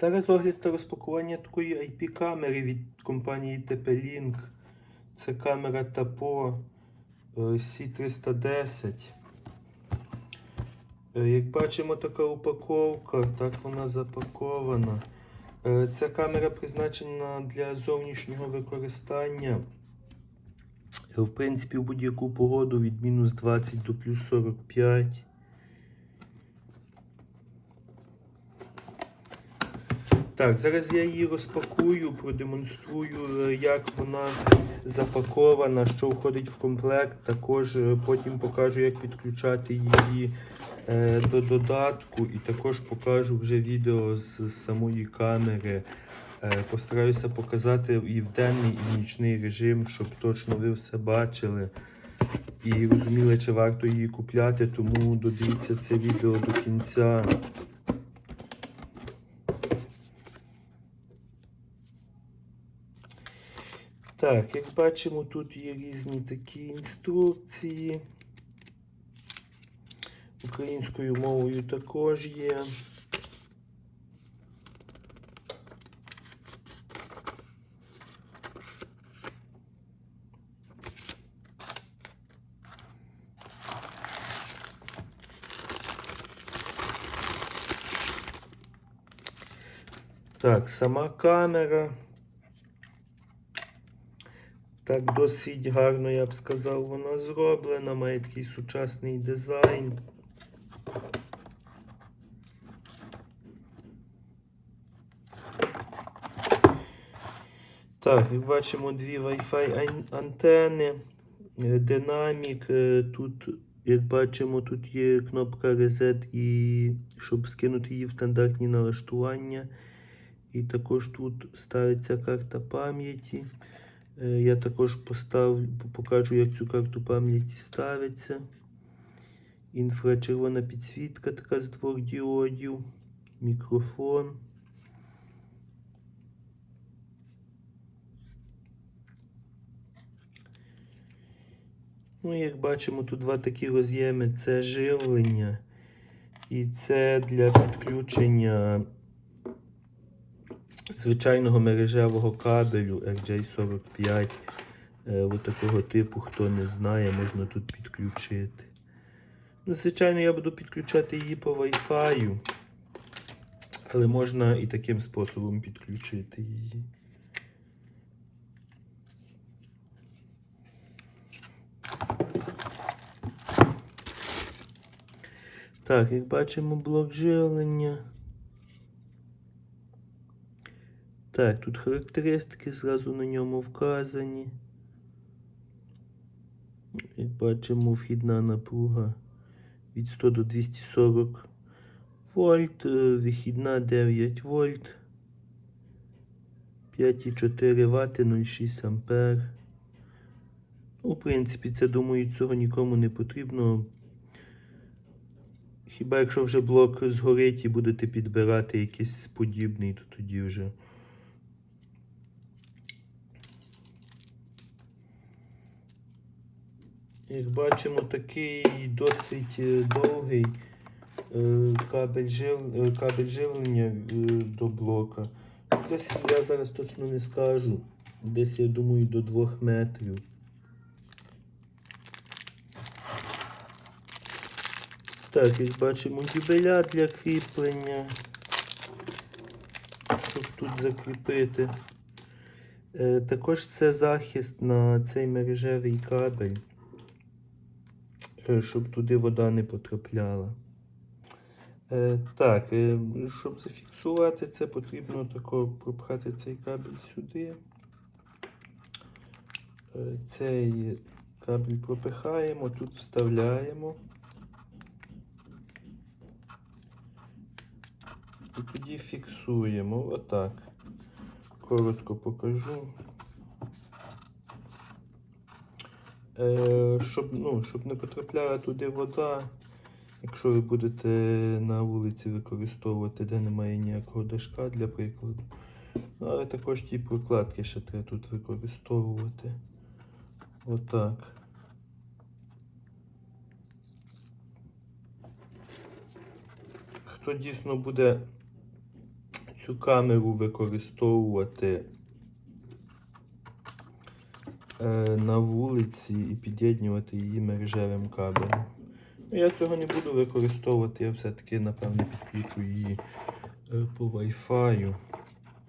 Зараз огляд та розпакування такої IP-камери від компанії TP-Link. Це камера Tapo е, C310. Е, Як бачимо, така упаковка, так вона запакована. Е, Ця камера призначена для зовнішнього використання. В принципі, в будь-яку погоду від мінус 20 до плюс 45. Так, зараз я її розпакую, продемонструю, е, як вона запакована, що входить в комплект. Також е, потім покажу, як підключати її е, до додатку, і також покажу вже відео з самої камери. Постараюся показати і в денний, і в нічний режим, щоб точно ви все бачили і розуміли, чи варто її купляти. Тому додивіться це відео до кінця. Так, як бачимо, тут є різні такі інструкції. Українською мовою також є. Так, сама камера. Так, досить гарно, я б сказав, вона зроблена, має такий сучасний дизайн. Так, як бачимо дві Wi-Fi антени, е, динамік. е, Тут, як бачимо, тут є кнопка Reset, і щоб скинути її в стандартні налаштування. І також тут ставиться карта пам'яті. Е, Я також поставлю, покажу, як цю карту пам'яті ставиться. Інфрачервона підсвітка така з двох діодів, мікрофон. Ну, як бачимо, тут два такі роз'єми це живлення. І це для підключення звичайного мережевого кабелю RJ45. Е, такого типу, хто не знає, можна тут підключити. Ну, звичайно, я буду підключати її по Wi-Fi, але можна і таким способом підключити її. Так, як бачимо, блок живлення. Так, тут характеристики зразу на ньому вказані. Як бачимо, вхідна напруга від 100 до 240 вольт, е, вихідна 9 вольт, 5,4 Вт, 0,6 ампер. Ну, в принципі, це, думаю, цього нікому не потрібно. Хіба якщо вже блок згорить і будете підбирати якийсь подібний, то тоді вже. Як бачимо, такий досить е, довгий е, кабель, жив... е, кабель живлення до блока. Десь я зараз точно не скажу. Десь я думаю до 2 метрів. Так, як бачимо, дюбеля для кріплення. Щоб тут закріпити. Також це захист на цей мережевий кабель, щоб туди вода не потрапляла. Е, так, е, щоб зафіксувати це, потрібно тако пропхати цей кабель сюди. Е, цей кабель пропихаємо, тут вставляємо. І тоді фіксуємо. Отак. Коротко покажу. Е, щоб, ну, щоб не потрапляла туди вода, якщо ви будете на вулиці використовувати, де немає ніякого дашка, для прикладу. Ну, але також ті прокладки ще треба тут використовувати. Отак. Хто дійсно буде цю камеру використовувати е, на вулиці і під'єднувати її мережевим кабелем. Ну, я цього не буду використовувати, я все-таки, напевне, підключу її е, по Wi-Fi.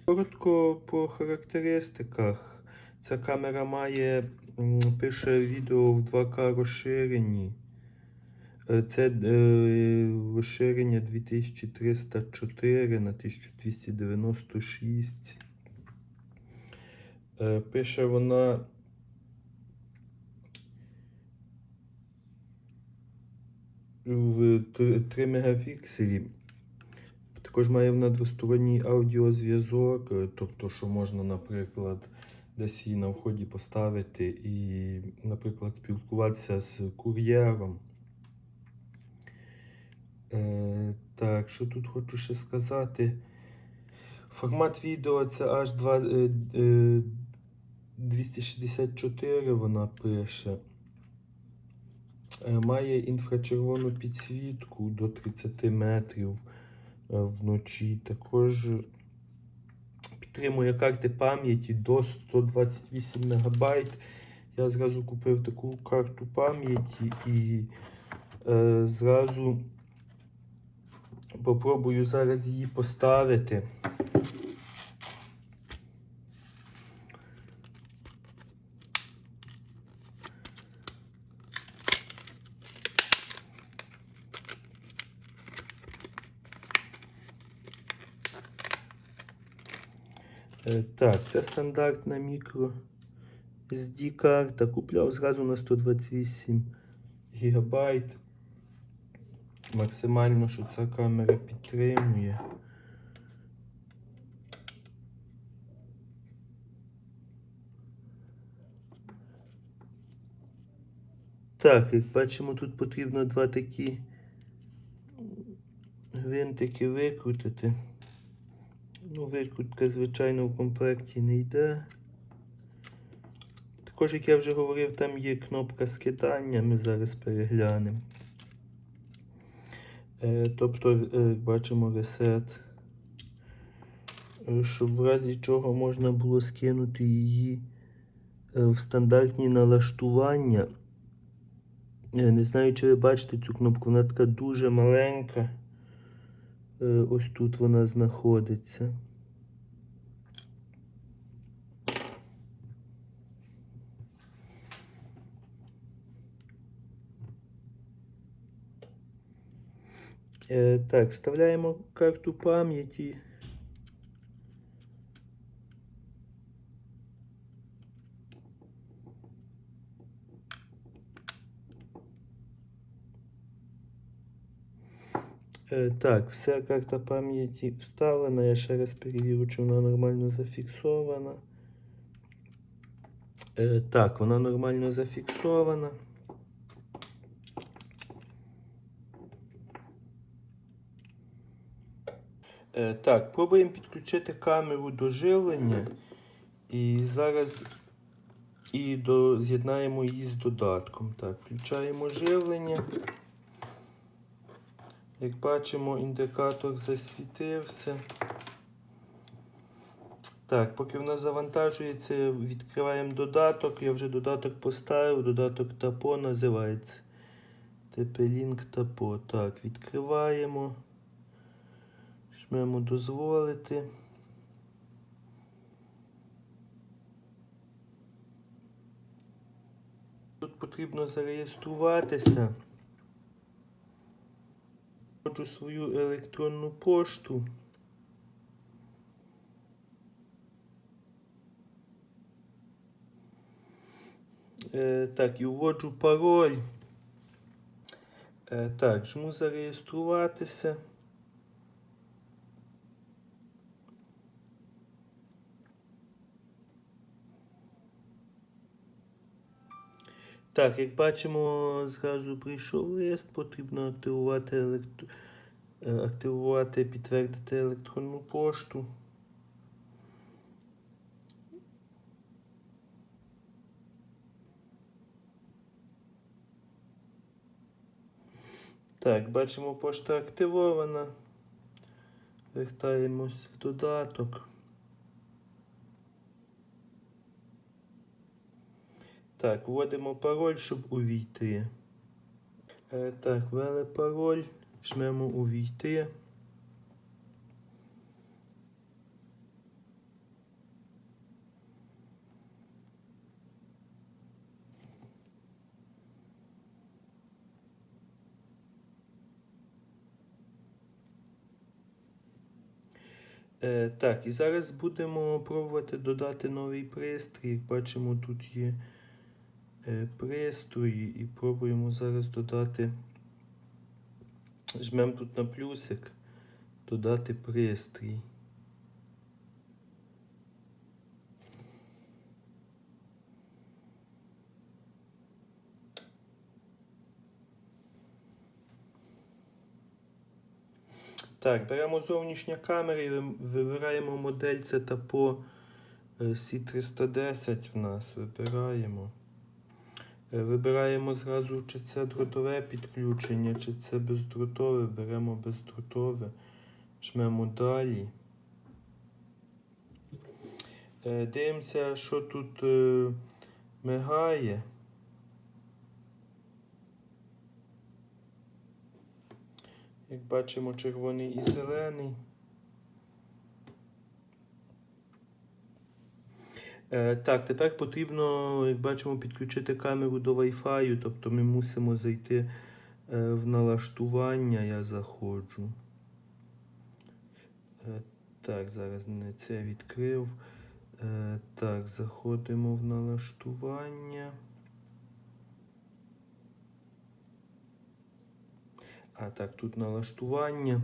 Коротко по характеристиках. Ця камера має, пише відео в 2К розширенні. Е, Це е, розширення 2304 на 1296. Е, Пише вона. В 3 мегапікселі. Також має вона двосторонній аудіозв'язок, е, тобто, що можна, наприклад, десь її на вході поставити і, наприклад, спілкуватися з кур'єром. Е, так, що тут хочу ще сказати? Формат відео це аж 2, е, е, 264 вона пише. Е, Має інфрачервону підсвітку до 30 метрів е, вночі. Також підтримує карти пам'яті до 128 МБ. Я зразу купив таку карту пам'яті і е, зразу попробую зараз її поставити. Так, це стандартна мікро SD карта. Купляв зразу на 128 гігабайт. Максимально, що ця камера підтримує. Так, як бачимо, тут потрібно два такі гвинтики викрутити. Ну, викрутка, звичайно, в комплекті не йде. Також, як я вже говорив, там є кнопка скидання, ми зараз переглянемо. Е, тобто, е, бачимо, ресет. Е, Щоб в разі чого можна було скинути її в стандартні налаштування. Не знаю, чи ви бачите цю кнопку, вона така дуже маленька. Е, Ось тут вона знаходиться. Е, Так, вставляємо карту пам'яті. Так, вся карта пам'яті вставлена. Я ще раз перевірю, чи вона нормально зафіксована. Е, Так, вона нормально зафіксована. Е, Так, пробуємо підключити камеру до живлення. І зараз і до, з'єднаємо її з додатком. Так, включаємо живлення. Як бачимо, індикатор засвітився. Так, поки в нас завантажується, відкриваємо додаток. Я вже додаток поставив, додаток Тапо називається. TP-Link Тапо. Так, відкриваємо. Жмемо дозволити. Тут потрібно зареєструватися. Вводжу свою електронну пошту. Е, так, і вводжу пароль. Е, так, жму зареєструватися. Так, як бачимо, зразу прийшов лист, потрібно активувати електро... е, активувати, підтвердити електронну пошту. Так, бачимо, пошта активована. Вертаємось в додаток. Так, вводимо пароль, щоб увійти. Е, так, ввели пароль, жмемо увійти. Е, так, і зараз будемо пробувати додати новий пристрій. Бачимо, тут є пристрої і пробуємо зараз додати. Жмемо тут на плюсик, додати пристрій. Так, беремо зовнішня камера і вибираємо модель це по C310 в нас. Вибираємо. Е, Вибираємо зразу, чи це дротове підключення, чи це бездротове. Беремо бездротове. Жмемо далі. Е, Дивимося, що тут е, мигає. Як бачимо, червоний і зелений. Так, тепер потрібно, як бачимо, підключити камеру до Wi-Fi, тобто ми мусимо зайти е, в налаштування, я заходжу. Е, так, зараз не це відкрив. Е, так, заходимо в налаштування. А так, тут налаштування.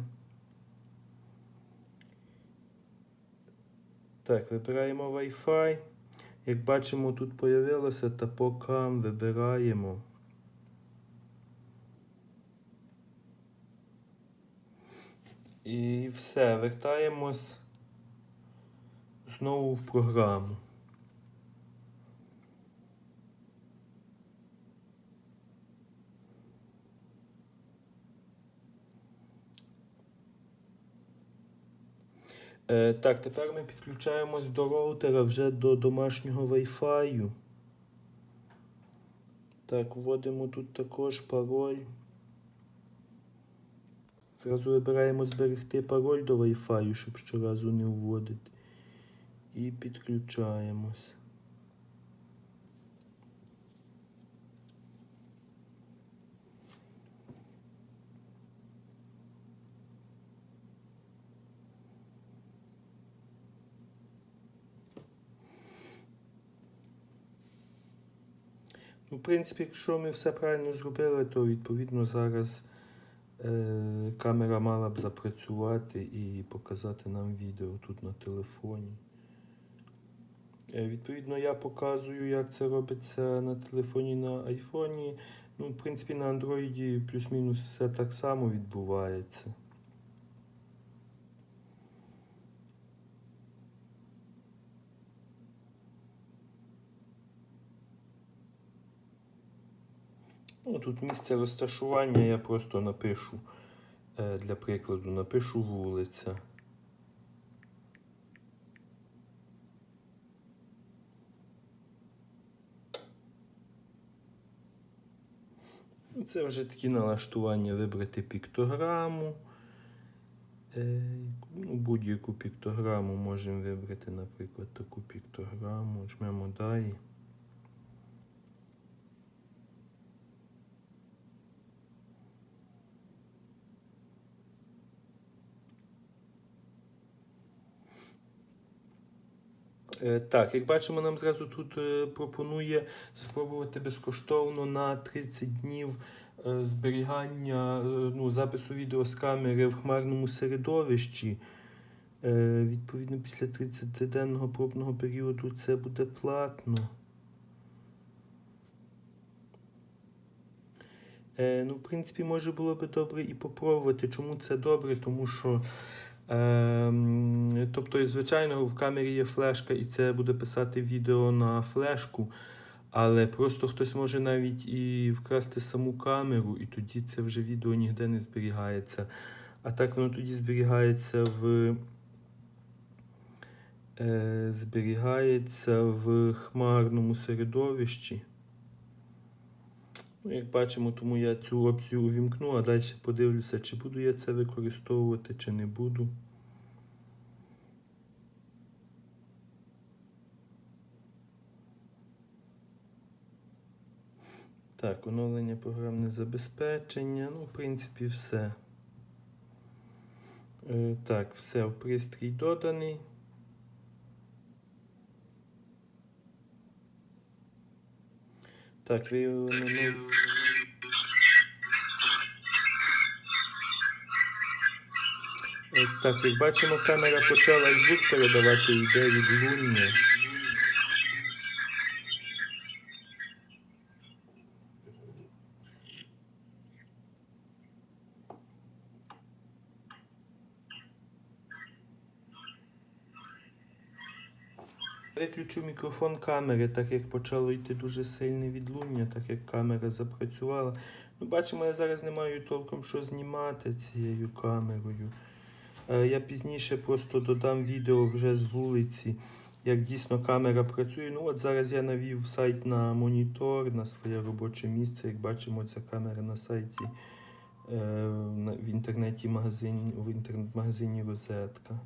Так, вибираємо Wi-Fi. Як бачимо, тут появилося тапокам, вибираємо. І все, вертаємось знову в програму. Е, так, тепер ми підключаємось до роутера вже до домашнього Wi-Fi. Так, вводимо тут також пароль. Зразу вибираємо зберегти пароль до Wi-Fi, щоб щоразу не вводити. І підключаємось. В принципі, якщо ми все правильно зробили, то відповідно зараз е, камера мала б запрацювати і показати нам відео тут на телефоні. Е, відповідно, я показую, як це робиться на телефоні на айфоні. Ну, в принципі, на андроїді плюс-мінус все так само відбувається. Ну, тут місце розташування я просто напишу е, для прикладу, напишу вулиця. Ну, Це вже такі налаштування вибрати піктограму. Е, ну, Будь-яку піктограму можемо вибрати, наприклад, таку піктограму. Жмемо далі. Так, як бачимо, нам зразу тут е, пропонує спробувати безкоштовно на 30 днів е, зберігання е, ну, запису відео з камери в хмарному середовищі. Е, Відповідно, після 30-денного пробного періоду це буде платно. Е, ну, в принципі, може було би добре і попробувати. Чому це добре? Тому що, е, тобто, звичайно, в камері є флешка, і це буде писати відео на флешку, але просто хтось може навіть і вкрасти саму камеру, і тоді це вже відео ніде не зберігається. А так воно тоді зберігається в. Е, зберігається в хмарному середовищі. Ну, як бачимо, тому я цю опцію увімкну, а далі подивлюся, чи буду я це використовувати, чи не буду. Так, оновлення програмне забезпечення. Ну, в принципі, все. Е, так, все, в пристрій доданий. Так, ви ну- Е, Так, як бачимо, камера почала звук передавати, йде відлуння. Виключу мікрофон камери, так як почало йти дуже сильне відлуння, так як камера запрацювала. Ну, бачимо, я зараз не маю толком що знімати цією камерою. Е, Я пізніше просто додам відео вже з вулиці, як дійсно камера працює. Ну от зараз я навів сайт на монітор, на своє робоче місце. Як бачимо, ця камера на сайті е, в інтернет-магазині Розетка.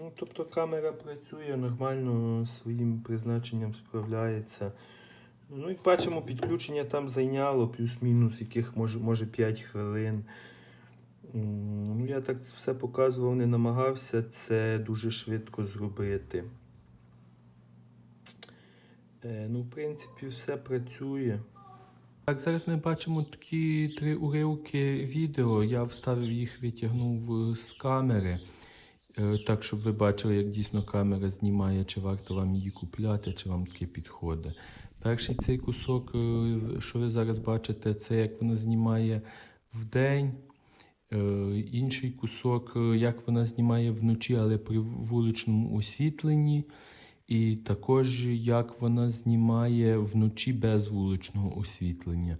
Ну, тобто камера працює нормально, своїм призначенням справляється. Ну, як бачимо, підключення там зайняло плюс-мінус, яких може, може 5 хвилин. Ну, я так все показував, не намагався це дуже швидко зробити. Е, ну, в принципі, все працює. Так, зараз ми бачимо такі три уривки відео. Я вставив їх, витягнув з камери. Е, Так, щоб ви бачили, як дійсно камера знімає, чи варто вам її купляти, чи вам таке підходить. Перший цей кусок, е, що ви зараз бачите, це як вона знімає вдень. Е, Інший кусок, як вона знімає вночі, але при вуличному освітленні. І також як вона знімає вночі без вуличного освітлення.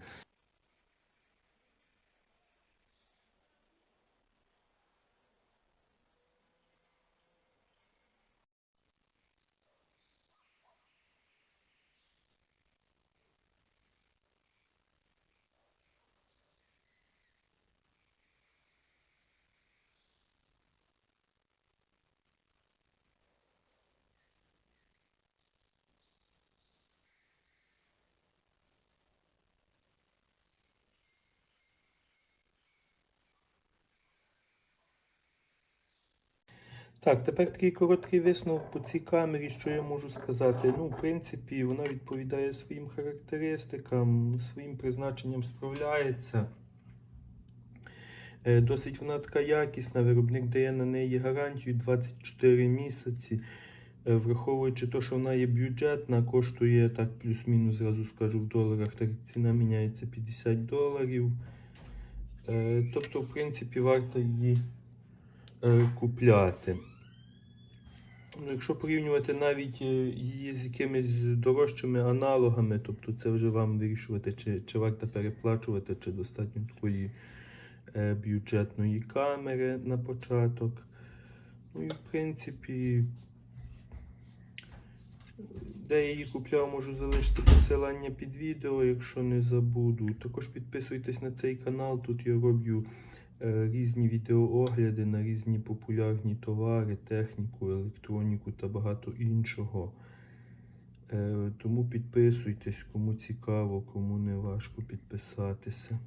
Так, тепер такий короткий висновок по цій камері, що я можу сказати. Ну, в принципі, вона відповідає своїм характеристикам, своїм призначенням справляється. Е, Досить вона така якісна, виробник дає на неї гарантію 24 місяці. Е, Враховуючи те, що вона є бюджетна, коштує так плюс-мінус, зразу скажу в доларах, так як ціна міняється 50 доларів. Е, Тобто, в принципі, варто її купляти. Ну, якщо порівнювати навіть е, її з якимись дорожчими аналогами, тобто це вже вам вирішувати, чи, чи варто переплачувати, чи достатньо такої е, бюджетної камери на початок. Ну і в принципі, де я її купляв, можу залишити посилання під відео, якщо не забуду. Також підписуйтесь на цей канал, тут я роблю різні відеоогляди на різні популярні товари, техніку, електроніку та багато іншого. Е, Тому підписуйтесь, кому цікаво, кому не важко підписатися.